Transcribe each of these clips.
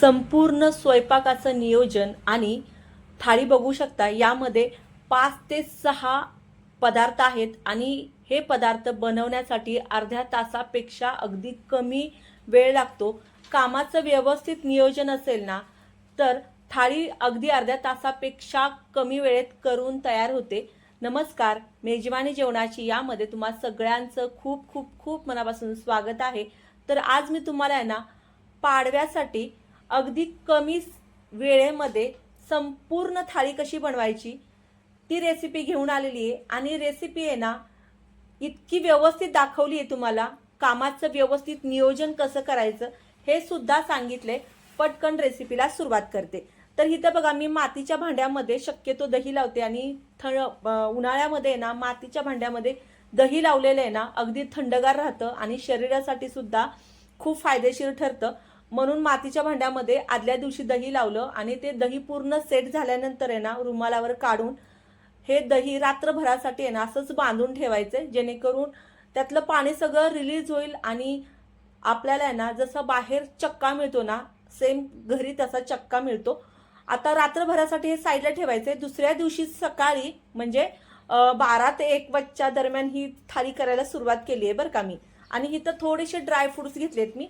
संपूर्ण स्वयंपाकाचं नियोजन आणि थाळी बघू शकता. यामध्ये पाच ते सहा पदार्थ आहेत आणि हे पदार्थ बनवण्यासाठी अर्ध्या तासापेक्षा अगदी कमी वेळ लागतो. कामाचं व्यवस्थित नियोजन असेल ना तर थाळी अगदी अर्ध्या तासापेक्षा कमी वेळेत करून तयार होते. नमस्कार मेजवानी जेवणाची यामध्ये तुम्हा सगळ्यांचं खूप खूप खूप मनापासून स्वागत आहे. तर आज मी तुम्हाला आहे ना पाडव्यासाठी अगदी कमी वेळेमध्ये संपूर्ण थाळी कशी बनवायची ती रेसिपी घेऊन आलेली आहे. आणि रेसिपी आहे ना इतकी व्यवस्थित दाखवली आहे तुम्हाला कामाचं व्यवस्थित नियोजन कसं करायचं हे सुद्धा सांगितले पटकन रेसिपीला सुरुवात करते. तर इथं बघा मी मातीच्या भांड्यामध्ये शक्यतो दही लावते आणि थंड उन्हाळ्यामध्ये ना मातीच्या भांड्यामध्ये दही लावलेलं आहे ना अगदी थंडगार राहतं आणि शरीरासाठी सुद्धा खूप फायदेशीर ठरतं. म्हणून मातीच्या भांड्यामध्ये आदल्या दिवशी दही लावलं आणि ते दही पूर्ण सेट झाल्यानंतर आहे ना रुमालावर काढून हे दही रात्रभरासाठी आहे ना असंच बांधून ठेवायचं जेणेकरून त्यातलं पाणी सगळं रिलीज होईल आणि आपल्याला आहे ना जसं बाहेर चक्का मिळतो ना सेम घरी तसा चक्का मिळतो. आता रात्रभरासाठी हे साईडला ठेवायचं. आहे दुसऱ्या दिवशी सकाळी म्हणजे बारा ते एक वाजच्या दरम्यान ही थाळी करायला सुरुवात केली आहे बरं का मी. आणि इथं थोडेसे ड्रायफ्रुट्स घेतलेत मी.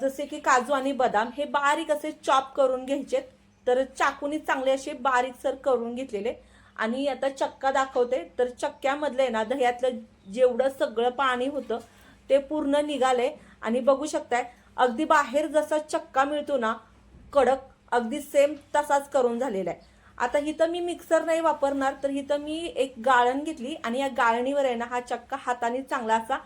जसे की काजू आणि बदाम हे बारीक असे चॉप करून घ्यायचे. तर चाकूनी चांगले असे बारीक सर करून घेतलेले. आणि आता चक्का दाखवते. तर चक्क्यामधले ना दह्यातलं जेवढं सगळं पाणी होतं ते पूर्ण निघाले. आणि बघू शकताय अगदी बाहेर जसा चक्का मिळतो ना कडक अगदी सेम तसाच करून झालेला आहे. आता इथं मी मिक्सर नाही वापरणार तर इथं मी एक गाळण घेतली. आणि या गाळणीवर आहे ना हा चक्का हाताने चांगला असा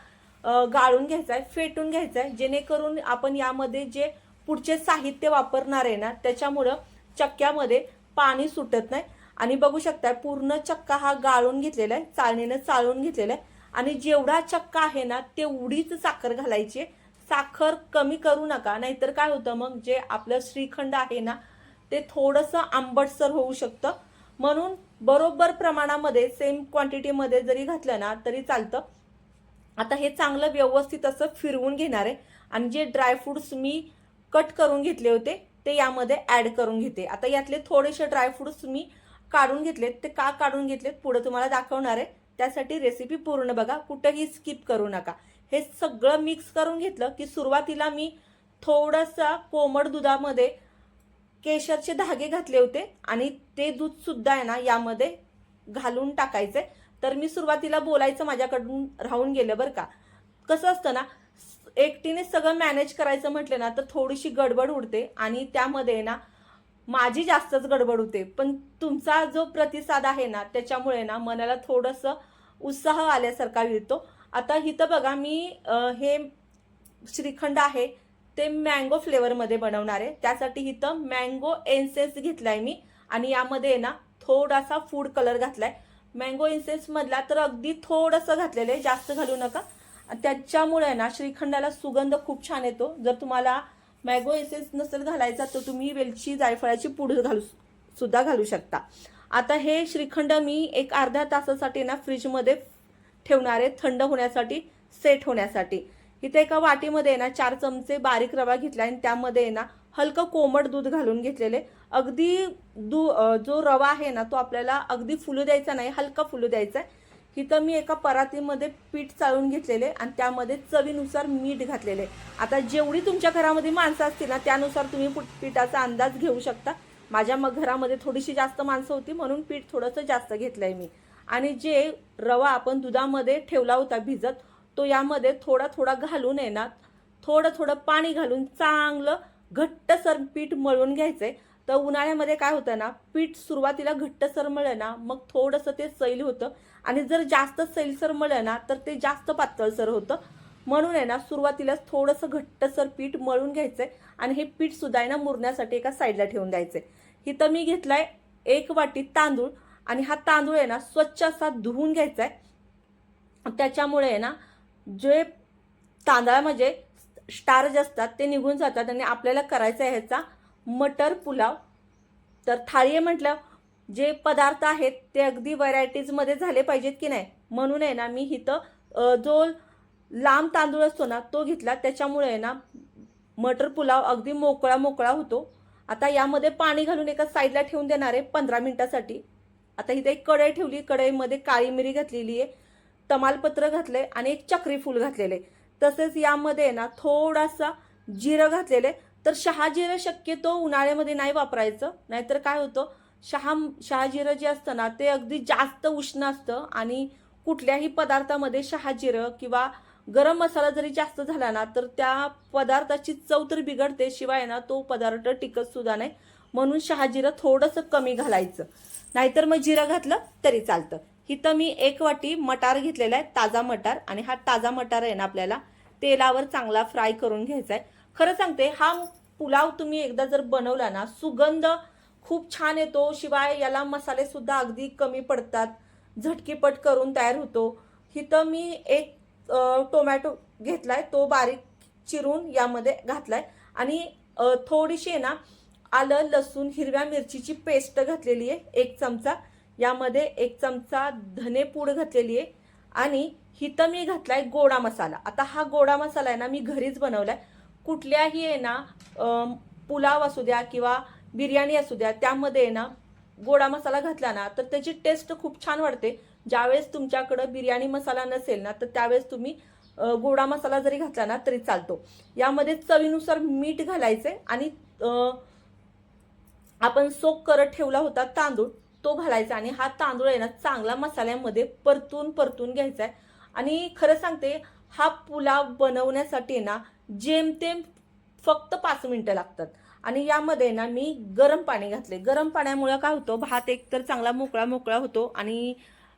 गाळून घ्यायचा आहे फेटून घ्यायचा आहे जेणेकरून आपण यामध्ये जे पुढचे साहित्य वापरणार आहे ना त्याच्यामुळं चक्क्यामध्ये पाणी सुटत नाही. आणि बघू शकताय पूर्ण चक्का हा गाळून घेतलेला आहे चाळणीनं चाळून घेतलेला आहे आणि जेवढा चक्का आहे ना तेवढीच साखर घालायची साखर कमी करू नका नाहीतर काय होतं मग जे आपलं श्रीखंड आहे ना ते थोडंसं आंबटसर होऊ शकतं. म्हणून बरोबर प्रमाणामध्ये सेम क्वांटिटीमध्ये जरी घातलं ना तरी चालतं. आता हे चांगलं व्यवस्थित असं फिरवून घेणार आहे. आणि जे ड्रायफ्रुट्स मी कट करून घेतले होते ते यामध्ये ॲड करून घेते. आता यातले थोडेसे ड्रायफ्रुट्स मी काढून घेतलेत. ते का काढून घेतलेत पुढे तुम्हाला दाखवणार आहे. त्यासाठी रेसिपी पूर्ण बघा. कुठंही स्किप करू नका. हे सगळं मिक्स करून घेतलं की सुरुवातीला मी थोडंसं कोमट दुधामध्ये केशरचे धागे घातले होते. आणि ते दूधसुद्धा आहे ना यामध्ये घालून टाकायचे तर मी सुरुवातीला बोलायचं माझ्याकडून राहून गेलं बरं का. कसं असतं ना एकटीने सगळं मॅनेज करायचं म्हटलं ना तर थोडीशी गडबड उडते आणि त्यामध्ये ना माझी जास्तच गडबड होते. पण तुमचा जो प्रतिसाद आहे ना त्याच्यामुळे ना मनाला थोडंसं उत्साह आल्यासारखा मिळतो. आता इथं बघा मी हे श्रीखंड आहे ते मँगो फ्लेवरमध्ये बनवणार आहे. त्यासाठी इथं मँगो एन्सेन्स घेतलाय मी आणि यामध्ये आहे ना थोडासा फूड कलर घातलाय. मँगो इन्सेन्स मधला तर अगदी थोडंसं घातलेलं आहे जास्त घालू नका. त्याच्यामुळे ना श्रीखंडाला सुगंध खूप छान येतो. जर तुम्हाला मँगो एसेन्स नसेल घालायचा तर तुम्ही वेलची जायफळाची पूड घालू सुद्धा घालू शकता. आता हे श्रीखंड मी एक अर्ध्या तासासाठी ना फ्रीजमध्ये ठेवणार आहे थंड होण्यासाठी सेट होण्यासाठी. इथे एका वाटीमध्ये ना चार चमचे बारीक रवा घेतला आणि त्यामध्ये ना हलकं कोमट दूध घालून घेतलेले. अगदी दू जो रवा आहे ना तो आपल्याला अगदी फुलू द्यायचा नाही हलका फुलू द्यायचा आहे. इथं मी एका परातीमध्ये पीठ चाळून घेतलेले आणि त्यामध्ये चवीनुसार मीठ घातलेले. आता जेवढी तुमच्या घरामध्ये माणसं असतील ना त्यानुसार तुम्ही पुट- पिठाचा अंदाज घेऊ शकता. माझ्या मग घरामध्ये थोडीशी जास्त माणसं होती म्हणून पीठ थोडंसं जास्त घेतलं आहे मी. आणि जे रवा आपण दुधामध्ये ठेवला होता भिजत तो यामध्ये थोडा थोडा घालून येणार थोडं थोडं पाणी घालून चांगलं घट्टसर पीठ मळून घ्यायचंय. तर उन्हाळ्यामध्ये काय होतं ना पीठ सुरुवातीला घट्टसर मळलं ना मग थोडंसं ते सैल होतं. आणि जर जास्त सैलसर मळलं ना तर ते जास्त पातळसर होतं. म्हणून आहे ना सुरुवातीलाच थोडंसं घट्टसर पीठ मळून घ्यायचंय आणि हे पीठ सुद्धा आहे ना मुरण्यासाठी एका साईडला ठेवून द्यायचंय. इथं मी घेतलाय एक वाटी तांदूळ आणि हा तांदूळ आहे ना स्वच्छ असा धुवून घ्यायचा आहे त्याच्यामुळे आहे ना जे तांदळामध्ये स्टार जे असतात ते निघून जातात आणि आपल्याला करायचा आहे ह्याचा मटर पुलाव. तर थाळी आहे म्हटलं जे पदार्थ आहेत ते अगदी व्हरायटीजमध्ये झाले पाहिजेत की नाही? म्हणून आहे ना मी इथं जो लांब तांदूळ असतो ना तो घेतला. त्याच्यामुळे आहे ना मटर पुलाव अगदी मोकळा मोकळा होतो. आता यामध्ये पाणी घालून एका साईडला ठेवून देणार आहे पंधरा मिनटासाठी. आता इथे एक कढई ठेवली. कढईमध्ये काळी मिरी घातलेली आहे. तमालपत्र घातलं आहे आणि एक चक्री फूल घातलेले तसेच यामध्ये ना थोडासा जिरं घातलेले. तर शहाजिरं शक्यतो उन्हाळ्यामध्ये नाही वापरायचं. नाहीतर काय होतं शहा शहाजिरं जे असतं ना ते अगदी जास्त उष्ण असतं आणि कुठल्याही पदार्थामध्ये शहाजिरं किंवा गरम मसाला जरी जास्त झाला ना तर त्या पदार्थाची चव तर बिघडते. शिवाय ना तो पदार्थ टिकत सुद्धा नाही. म्हणून शहाजिरं थोडंसं कमी घालायचं. नाहीतर मग जिरं घातलं तरी चालतं. इथं मी एक वाटी मटार घेतलेला आहे ताजा मटार. आणि हा ताजा मटार आहे ना आपल्याला तेलावर चांगला फ्राय करून घ्यायचा आहे खरं सांगते हा पुलाव तुम्ही एकदा जर बनवला ना सुगंध खूप छान येतो. शिवाय याला मसालेसुद्धा अगदी कमी पडतात. झटकीपट करून तयार होतो. इथं मी एक टोमॅटो टोमॅटो घेतलाय. तो बारीक चिरून यामध्ये घातलाय. आणि थोडीशी आहे ना आलं लसूण हिरव्या मिरचीची पेस्ट घातलेली आहे. एक चमचा. यामध्ये एक चमचा धनेपूड घातलेली आहे. आणि हिथं मी घातलाय गोडा मसाला. आता हा गोडा मसाला आहे ना मी घरीच बनवलाय. कुठल्याही आहे ना पुलाव असू द्या किंवा बिर्याणी असू द्या त्यामध्ये आहे ना गोडा मसाला घातला ना तर त्याची टेस्ट खूप छान वाटते ज्यावेळेस तुमच्याकडं बिर्याणी मसाला नसेल ना तर त्यावेळेस तुम्ही गोडा मसाला जरी घातला ना तरी चालतो. यामध्ये चवीनुसार मीठ घालायचे आणि आपण सोक करत ठेवला होता तांदूळ तो घालायचा आणि हा तांदूळ आहे ना चांगला मसाल्यामध्ये परतून परतून घ्यायचा आहे. आणि खरं सांगते हा पुलाव बनवण्यासाठी ना जेमतेम फक्त पाच मिनटं लागतात. आणि यामध्ये ना मी गरम पाणी घातले. गरम पाण्यामुळे काय होतं भात एकतर चांगला मोकळा मोकळा होतो आणि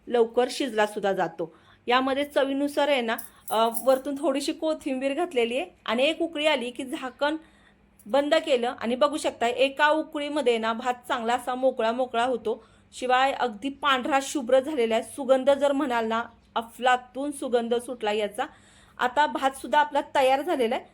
लवकर शिजला सुद्धा जातो. यामध्ये चवीनुसार आहे ना वरतून थोडीशी कोथिंबीर घातलेली आहे आणि एक उकळी आली की झाकण बंद केलं. आणि बघू शकता एका उकळीमध्ये ना भात चांगला असा मोकळा मोकळा होतो. शिवाय अगदी पांढरा शुभ्र झालेला आहे. सुगंध जर म्हणाल ना अफलातून सुगंध सुटला याचा. आता भात सुद्धा आपला तयार झालेला आहे.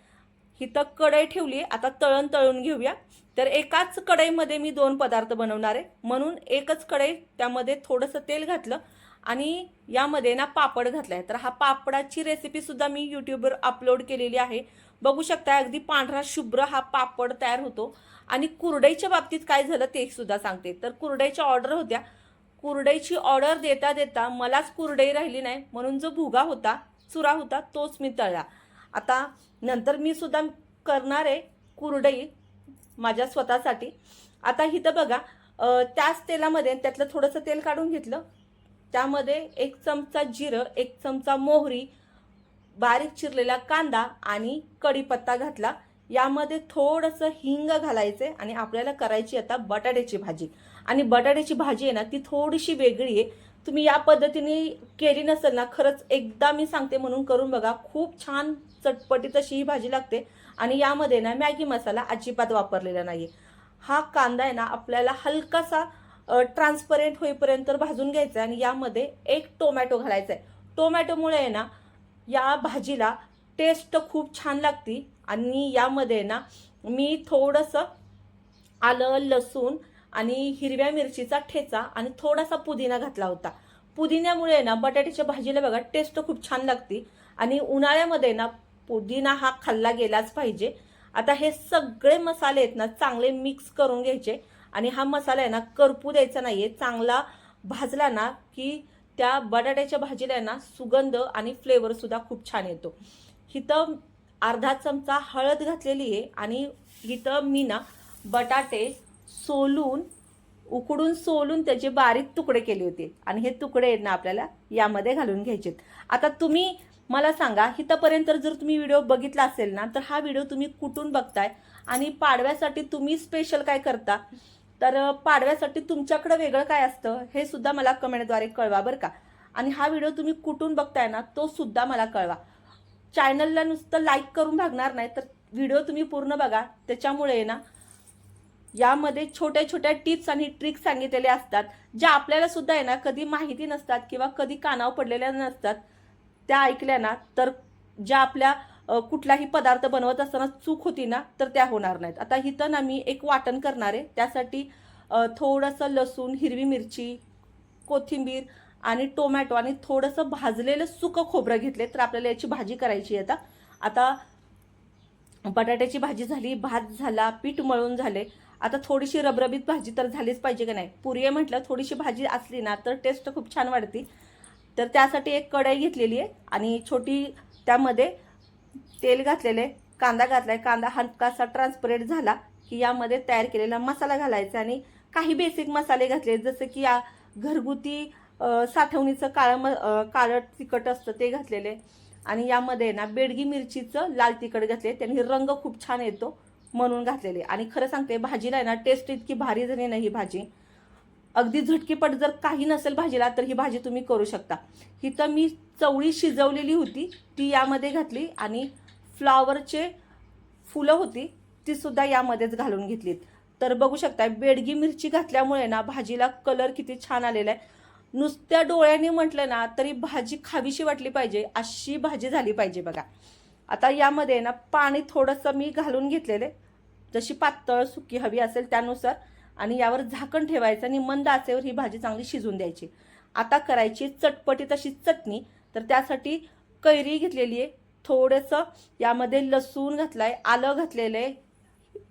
हिथं कढई ठेवली आहे. आता तळण तळून घेऊया. तर एकाच कढईमध्ये मी दोन पदार्थ बनवणार आहे. म्हणून एकच कढई त्यामध्ये थोडंसं तेल घातलं आणि यामध्ये ना पापड घातलाय. तर हा पापडाची रेसिपीसुद्धा मी यूट्यूबवर अपलोड केलेली आहे. बघू शकता अगदी पांढरा शुभ्र हा पापड तयार होतो. आणि कुरडईच्या बाबतीत काय झालं ते सुद्धा सांगते. तर कुरडईच्या ऑर्डर होत्या. कुरडईची ऑर्डर देता देता मलाच कुरडई राहिली नाही. म्हणून जो भुगा होता चुरा होता तोच मी तळला. आता नंतर मी सुद्धा करणार आहे कुरडई माझ्या स्वतःसाठी. आता इथं बघा त्याच तेलामध्ये त्यातलं थोडंसं तेल काढून घेतलं. त्यामध्ये एक चमचा जिरं एक चमचा मोहरी बारीक चिरलेला कांदा आणि कढीपत्ता घातला. यामध्ये थोडंसं हिंग घालायचं आहे आणि आपल्याला करायची आता बटाट्याची भाजी. आणि बटाट्याची भाजी आहे ना ती थोडीशी वेगळी आहे. तुम्ही या पद्धतीने केली नसेल ना खरंच एकदा मी सांगते म्हणून करून बघा. खूप छान चटपटीत अशी ही भाजी लागते. आणि यामध्ये ना मॅगी मसाला अजिबात वापरलेला नाही हा कांदा आहे ना आपल्याला हलकासा ट्रान्सपरेंट होईपर्यंत भाजून घ्यायचा आहे. आणि यामध्ये एक टोमॅटो घालायचा आहे. टोमॅटोमुळे आहे ना या भाजीला टेस्ट खूप छान लागती. आणि यामध्ये ना मी थोडंसं आलं लसूण आणि हिरव्या मिरचीचा ठेचा आणि थोडासा पुदिना घातला होता. पुदिन्यामुळे ना बटाट्याच्या भाजीला बघा टेस्ट खूप छान लागते. आणि उन्हाळ्यामध्ये ना पुदिना हा खाल्ला गेलाच पाहिजे. आता हे सगळे मसाले आहेत ना चांगले मिक्स करून घ्यायचे. आणि हा मसाला आहे ना करपू द्यायचा नाहीये. चांगला भाजला ना की त्या बटाट्याच्या भाजीला आहे ना सुगंध आणि फ्लेवर सुद्धा खूप छान येतो. इथं अर्धा चमचा हळद घातलेली आहे आणि इथं मी ना बटाटे सोलून उकडून सोलून त्याचे बारीक तुकडे केले होते. आणि हे तुकडे आहेत ना आपल्याला यामध्ये घालून घ्यायचे आता तुम्ही मला सांगा इथंपर्यंत जर तुम्ही व्हिडिओ बघितला असेल ना तर हा व्हिडिओ तुम्ही कुठून बघताय? आणि पाडव्यासाठी तुम्ही स्पेशल काय करता? तर पाडव्यासाठी तुमच्याकडं वेगळं काय असतं? हे सुद्धा मला कमेंटद्वारे कळवा बरं का? आणि हा व्हिडिओ तुम्ही कुठून बघताय ना तो सुद्धा मला कळवा. चॅनलला नुसतं लाईक करून भागणार नाही तर व्हिडिओ तुम्ही पूर्ण बघा. त्याच्यामुळे ना यामध्ये छोट्या छोट्या टिप्स आणि ट्रिक्स सांगितलेल्या असतात ज्या आपल्याला सुद्धा आहे ना कधी माहिती नसतात किंवा कधी कानावर पडलेल्या नसतात त्या ऐकल्या ना तर ज्या आपल्या कुठलाही पदार्थ बनवत असताना चूक होती ना तर त्या होणार नाहीत. आता इथं ना मी एक वाटण करणार आहे. त्यासाठी थोडंसं लसूण हिरवी मिरची कोथिंबीर आणि टोमॅटो आणि थोडंसं भाजलेलं सुकं खोबरं घेतले तर आपल्याला याची भाजी करायची आहे आता. आता बटाट्याची भाजी झाली भात झाला पीठ मळून झाले. आता थोडीशी रबरबीत भाजी तर झालीच पाहिजे का नाही? पुरी आहे म्हटलं थोडीशी भाजी असली ना तर टेस्ट खूप छान वाढते. तर त्यासाठी एक कढई घेतलेली आहे आणि छोटी त्यामध्ये तेल घातलेले कांदा घातला आहे कांदा हलकासा ट्रान्सपरेंट झाला की यामध्ये तयार केलेला मसाला घालायचा आणि काही बेसिक मसाले घातले. जसं की घरगुती साठवणीचं काळं म काळं तिखट असतं ते घातलेले. आणि यामध्ये ना बेडगी मिरचीचं लाल तिखट घातले. त्यांनी रंग खूप छान येतो म्हणून घातलेले. आणि खरं सांगते भाजीला आहे ना टेस्ट इतकी भारी झाली नाही ही भाजी. अगदी झटकीपट जर काही नसेल भाजीला तर ही भाजी तुम्ही करू शकता. ही तर मी चवळी शिजवलेली होती ती यामध्ये घातली. आणि फ्लॉवरचे फुलं होती ती सुद्धा यामध्येच घालून घेतलीत. तर बघू शकता बेडगी मिरची घातल्यामुळे ना भाजीला कलर किती छान आलेला आहे. नुसत्या डोळ्यांनी म्हटलं ना तरी भाजी खावीशी वाटली पाहिजे अशी भाजी झाली पाहिजे बघा. आता यामध्ये ना पाणी थोडंसं मी घालून घेतलेले जशी पातळ सुकी हवी असेल त्यानुसार. आणि यावर झाकण ठेवायचं आणि मंद आचेवर ही भाजी चांगली शिजून द्यायची. आता करायची चटपटी तशी चटणी. तर त्यासाठी कैरी घेतलेली आहे. थोडंसं यामध्ये लसूण घातला आहे आलं घातलेलं आहे.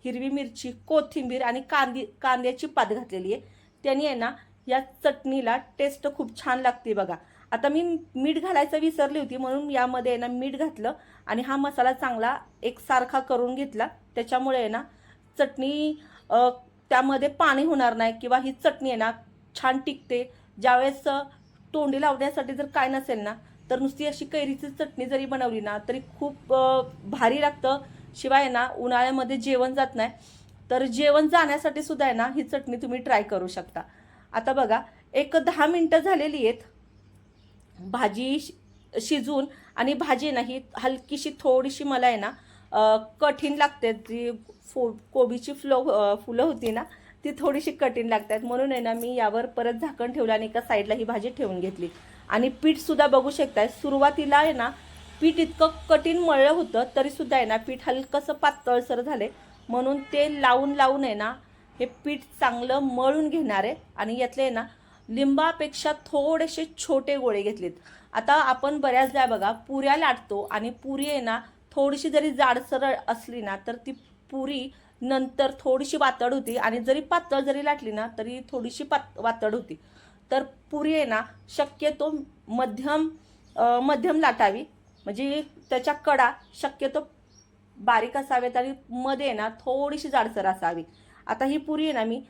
हिरवी मिरची कोथिंबीर आणि कांदी कांद्याची पात घातलेली आहे. त्यांनी आहे ना या चटणीला टेस्ट खूप छान लागते बघा. आता मी मीठ घालायचं विसरली होती म्हणून यामध्ये आहे ना मीठ घातलं आणि हा मसाला चांगला एकसारखा करून घेतला. त्याच्यामुळे आहे ना चटणी त्यामध्ये पाणी होणार नाही किंवा ही चटणी आहे ना छान टिकते. ज्यावेळेस तोंडी लावण्यासाठी जर काय नसेल ना तर नुसती अशी कैरीची चटणी जरी बनवली ना तरी खूप भारी लागतं. शिवाय ना उन्हाळ्यामध्ये जेवण जात नाही. तर जेवण जाण्यासाठी सुद्धा आहे ना ही चटणी तुम्ही ट्राय करू शकता. आता बघा एक दहा मिनटं झालेली आहेत. भाजी शि- शिजून आणि भाजी नाही हलकीशी थोडीशी मला आहे ना कठीण लागते. जी फो कोबीची फ्लो फुलं होती ना ती थोडीशी कठीण लागतात. म्हणून आहे ना मी यावर परत झाकण ठेवलं आणि एका साईडला ही भाजी ठेवून घेतली. आणि पीठसुद्धा बघू शकताय सुरुवातीला आहे ना पीठ इतकं कठीण मळलं होतं तरीसुद्धा आहे ना पीठ हलकंसं पातळसर झाले म्हणून ते लावून लावून आहे ना हे पीठ चांगलं मळून घेणार आहे. आणि यातले आहे ना लिंबापेक्षा थोडेसे छोटे गोळे घेतलेत. आता आपण बऱ्याचदा बघा पुऱ्या लाटतो आणि पुरी आहे ना थोडीशी जरी जाडसर असली ना तर ती पुरी नंतर थोडीशी वातड होती. आणि जरी पातळ जरी लाटली ना तरी थोडीशी पात वातड होती. तर पुरी आहे ना शक्यतो मध्यम मध्यम लाटावी. म्हणजे त्याच्या कडा शक्यतो बारीक असावेत आणि मध्ये आहे ना थोडीशी जाडसर असावी. आता ही पुरी आहे ना मी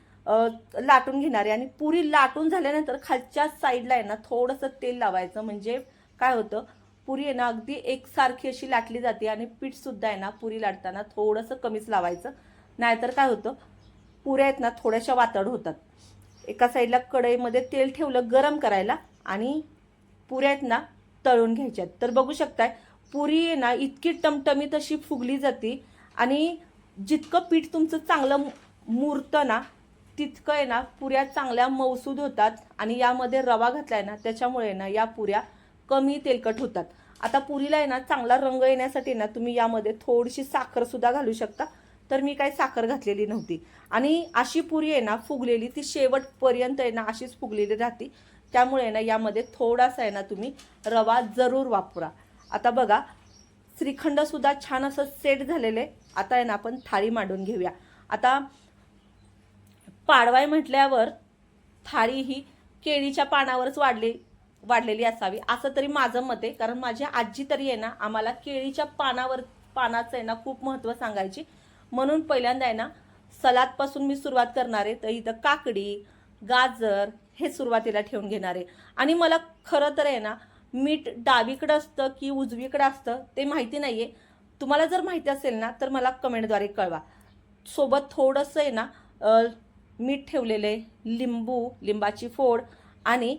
लाटून घेणार आहे. आणि पुरी लाटून झाल्यानंतर खालच्या साईडला आहे ना थोडंसं तेल लावायचं. म्हणजे काय होतं पुरी आहे ना अगदी एकसारखी अशी लाटली जाते आणि पीठसुद्धा आहे ना पुरी लाटताना थोडंसं कमीच लावायचं. नाहीतर काय होतं पुऱ्या आहेत ना थोड्याशा वातड होतात. एका साईडला कढईमध्ये तेल ठेवलं गरम करायला आणि पुऱ्या आहेत ना तळून घ्यायच्यात तर बघू शकताय पुरी आहे ना इतकी टमटमीत अशी फुगली जाते आणि जितकं पीठ तुमचं चांगलं मु- ना तितकं आहे ना पुऱ्या चांगल्या मौसूद होतात आणि यामध्ये रवा घातलाय ना त्याच्यामुळे ना या पुऱ्या कमी तेलकट होतात. आता पुरीला आहे ना चांगला रंग येण्यासाठी ना तुम्ही यामध्ये थोडीशी साखरसुद्धा घालू शकता. तर मी काही साखर घातलेली नव्हती. आणि अशी पुरी आहे ना फुगलेली ती शेवटपर्यंत आहे ना अशीच फुगलेली राहते. त्यामुळे ना यामध्ये थोडासा आहे ना तुम्ही रवा जरूर वापरा. आता बघा श्रीखंडसुद्धा छान असं सेट झालेलं आहे. आता आहे ना आपण थाळी मांडून घेऊया. आता पाडवाय म्हटल्यावर थाळी ही केळीच्या पानावरच वाढली वाढलेली असावी. असं तरी माझं मत आहे. कारण माझी आजी तरी आहे ना आम्हाला केळीच्या पानावर पानाचं आहे ना खूप महत्त्व सांगायची. म्हणून पहिल्यांदा आहे ना सलादपासून मी सुरुवात करणार आहे. तर इथं काकडी गाजर हे सुरुवातीला ठेवून घेणार आहे. आणि मला खरं तर आहे ना मीठ डावीकडं असतं की उजवीकडं असतं ते माहिती नाही आहे तुम्हाला जर माहिती असेल ना तर मला कमेंटद्वारे कळवा. सोबत थोडंसं आहे ना मीठ ठेवलेले लिंबू लिंबाची फोड आणि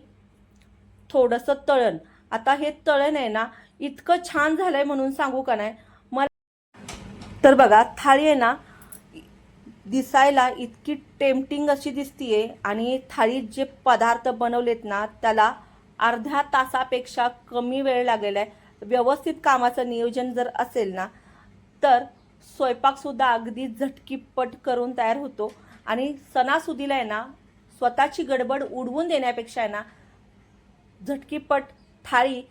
थोडंसं तळण. आता हे तळण आहे ना इतकं छान झालं आहे म्हणून सांगू का नाही? मला तर बघा थाळी आहे ना दिसायला इतकी टेम्पटिंग अशी दिसतीये आणि थाळीत जे पदार्थ बनवलेत ना त्याला अर्ध्या तासापेक्षा कमी वेळ लागलेला आहे व्यवस्थित कामाचं नियोजन जर असेल ना तर स्वयंपाकसुद्धा अगदी झटकीपट करून तयार होतो. आणि सणासुदीला आहे ना स्वतःची गडबड उडवून देण्यापेक्षा आहे ना झटकीपट थाळी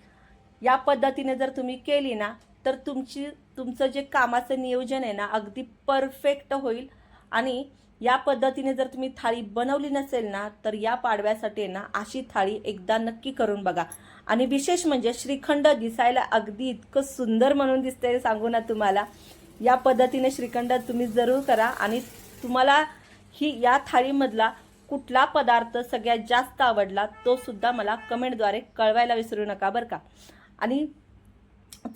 या पद्धतीने जर तुम्ही केली ना तर तुमची तुमचं जे कामाचं नियोजन आहे ना अगदी परफेक्ट होईल. आणि या पद्धतीने जर तुम्ही थाळी बनवली नसेल ना तर या पाडव्यासाठी आहे ना अशी थाळी एकदा नक्की करून बघा. आणि विशेष म्हणजे श्रीखंड दिसायला अगदी इतकं सुंदर म्हणून दिसतंय सांगू ना तुम्हाला. या पद्धतीने श्रीखंड तुम्ही जरूर करा आणि तुम्हाला ही या थाळीमधला कुठला पदार्थ सगळ्यात जास्त आवडला तो सुद्धा मला कमेंटद्वारे कळवायला विसरू नका बरं का. आणि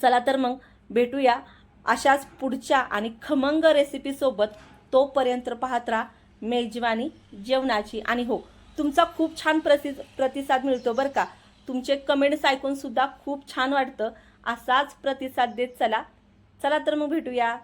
चला तर मग भेटूया अशाच पुढच्या आणि खमंग रेसिपीसोबत तोपर्यंत पाहत राहा मेजवानी जेवणाची. आणि हो तुमचा खूप छान प्रति प्रतिसाद मिळतो बरं का. तुमचे कमेंट्स ऐकून सुद्धा खूप छान वाटतं. असाच प्रतिसाद देत चला. चला तर मग भेटूया.